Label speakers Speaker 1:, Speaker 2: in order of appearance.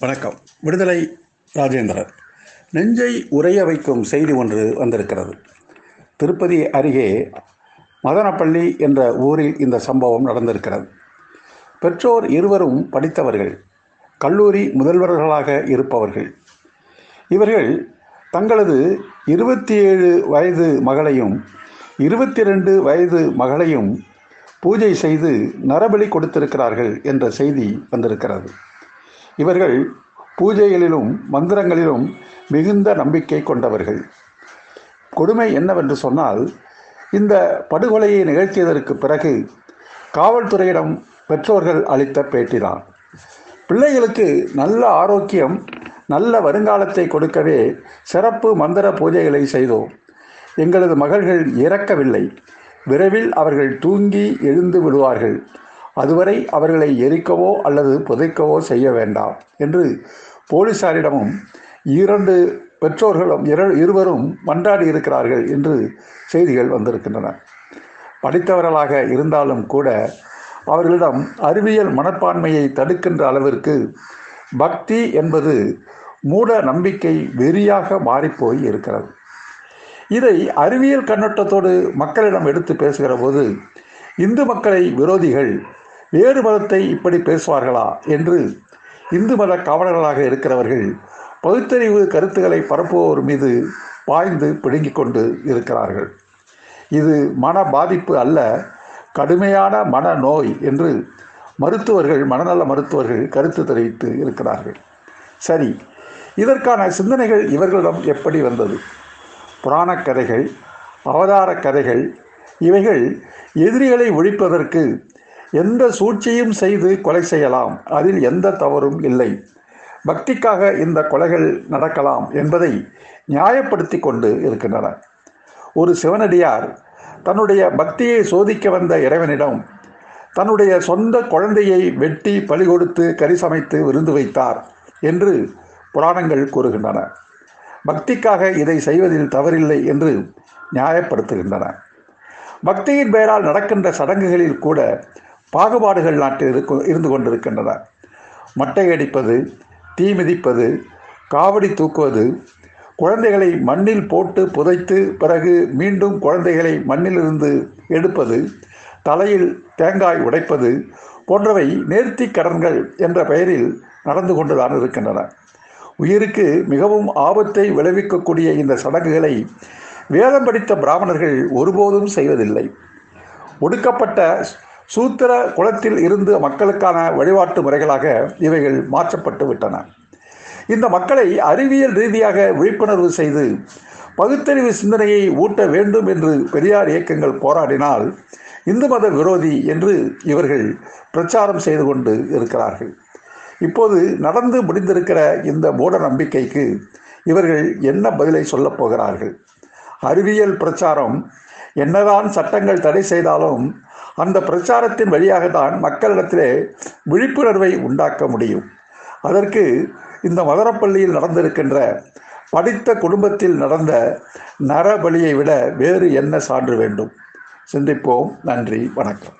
Speaker 1: வணக்கம். விடுதலை ராஜேந்திரன் நெஞ்சை உறைய வைக்கும் செய்தி ஒன்று வந்திருக்கிறது. திருப்பதி அருகே மதனப்பள்ளி என்ற ஊரில் இந்த சம்பவம் நடந்திருக்கிறது. பெற்றோர் இருவரும் படித்தவர்கள் கல்லூரி முதல்வர்களாக இருப்பவர்கள். இவர்கள் தங்களது இருபத்தி ஏழு வயது மகளையும் இருபத்தி ரெண்டு வயது மகளையும் பூஜை செய்து நரபலி கொடுத்திருக்கிறார்கள் என்ற செய்தி வந்திருக்கிறது. இவர்கள் பூஜைகளிலும் மந்திரங்களிலும் மிகுந்த நம்பிக்கை கொண்டவர்கள். கொடுமை என்னவென்று சொன்னால் இந்த படுகொலையை நிகழ்த்தியதற்கு பிறகு காவல்துறையிடம் பெற்றோர்கள் அளித்த பேட்டிதான். பிள்ளைகளுக்கு நல்ல ஆரோக்கியம் நல்ல வருங்காலத்தை கொடுக்கவே சிறப்பு மந்திர பூஜைகளை செய்தோம். எங்களது மகள்கள் இறக்கவில்லை. விரைவில் அவர்கள் தூங்கி எழுந்து விடுவார்கள். அதுவரை அவர்களை எரிக்கவோ அல்லது புதைக்கவோ செய்ய வேண்டாம் என்று போலீசாரிடமும் இரண்டு பெற்றோர்களும் இருவரும் மன்றாடி இருக்கிறார்கள் என்று செய்திகள் வந்திருக்கின்றன. படித்தவர்களாக இருந்தாலும் கூட அவர்களிடம் அறிவியல் மனப்பான்மையை தடுக்கின்ற அளவிற்கு பக்தி என்பது மூட நம்பிக்கை வெறியாக மாறிப்போய் இருக்கிறது. இதை அறிவியல் கண்ணோட்டத்தோடு மக்களிடம் எடுத்து பேசுகிற போது இந்து மக்களை விரோதிகள் வேறு மதத்தை இப்படி பேசுவார்களா என்று இந்து மத காவலர்களாக இருக்கிறவர்கள் பகுத்தறிவு கருத்துக்களை பரப்புவோர் மீது பாய்ந்து பிடுங்கிக் கொண்டு இருக்கிறார்கள். இது மன பாதிப்பு அல்ல கடுமையான மன நோய் என்று மருத்துவர்கள் மனநல மருத்துவர்கள் கருத்து தெரிவித்து இருக்கிறார்கள். சரி இதற்கான சிந்தனைகள் இவர்களிடம் எப்படி வந்தது? புராணக் கதைகள் அவதார கதைகள் இவைகள் எதிரிகளை ஒழிப்பதற்கு எந்த சூழ்ச்சியும் செய்து கொலை செய்யலாம். அதில் எந்த தவறும் இல்லை. பக்திக்காக இந்த கொலைகள் நடக்கலாம் என்பதை நியாயப்படுத்தி கொண்டு இருக்கின்றன. ஒரு சிவனடியார் தன்னுடைய பக்தியை சோதிக்க வந்த இறைவனிடம் தன்னுடைய சொந்த குழந்தையை வெட்டி பலி கொடுத்து கறி சமைத்து விருந்து வைத்தார் என்று புராணங்கள் கூறுகின்றன. பக்திக்காக இதை செய்வதில் தவறில்லை என்று நியாயப்படுத்துகின்றன. பக்தியின் பெயரால் நடக்கின்ற சடங்குகளில் கூட பாகுபாடுகள் நாட்டில் இருக்கு இருந்து கொண்டிருக்கின்றன. மட்டை அடிப்பது தீ மிதிப்பது காவடி தூக்குவது குழந்தைகளை மண்ணில் போட்டு புதைத்து பிறகு மீண்டும் குழந்தைகளை மண்ணிலிருந்து எடுப்பது தலையில் தேங்காய் உடைப்பது போன்றவை நேர்த்தி கடன்கள் என்ற பெயரில் நடந்து கொண்டுதான் இருக்கின்றன. உயிருக்கு மிகவும் ஆபத்தை விளைவிக்கக்கூடிய இந்த சடங்குகளை வேதம் படித்த பிராமணர்கள் ஒருபோதும் செய்வதில்லை. ஒடுக்கப்பட்ட சூத்திர குலத்தில் இருந்து மக்களுக்கான வழிபாட்டு முறைகளாக இவைகள் மாற்றப்பட்டு விட்டன. இந்த மக்களை அறிவியல் ரீதியாக விழிப்புணர்வு செய்து பகுத்தறிவு சிந்தனையை ஊட்ட வேண்டும் என்று பெரியார் இயக்கங்கள் போராடினால் இந்து மத விரோதி என்று இவர்கள் பிரச்சாரம் செய்து கொண்டு இருக்கிறார்கள். இப்போது நடந்து முடிந்திருக்கிற இந்த மூட நம்பிக்கைக்கு இவர்கள் என்ன பதிலை சொல்லப் போகிறார்கள்? அறிவியல் பிரச்சாரம் என்னதான் சட்டங்கள் தடை செய்தாலும் அந்த பிரச்சாரத்தின் வழியாகத்தான் மக்களிடத்திலே விழிப்புணர்வை உண்டாக்க முடியும். அதற்கு இந்த மதுரப்பள்ளியில் நடந்திருக்கின்ற படித்த குடும்பத்தில் நடந்த நரபலியை விட வேறு என்ன சான்று வேண்டும்? சிந்திப்போம். நன்றி. வணக்கம்.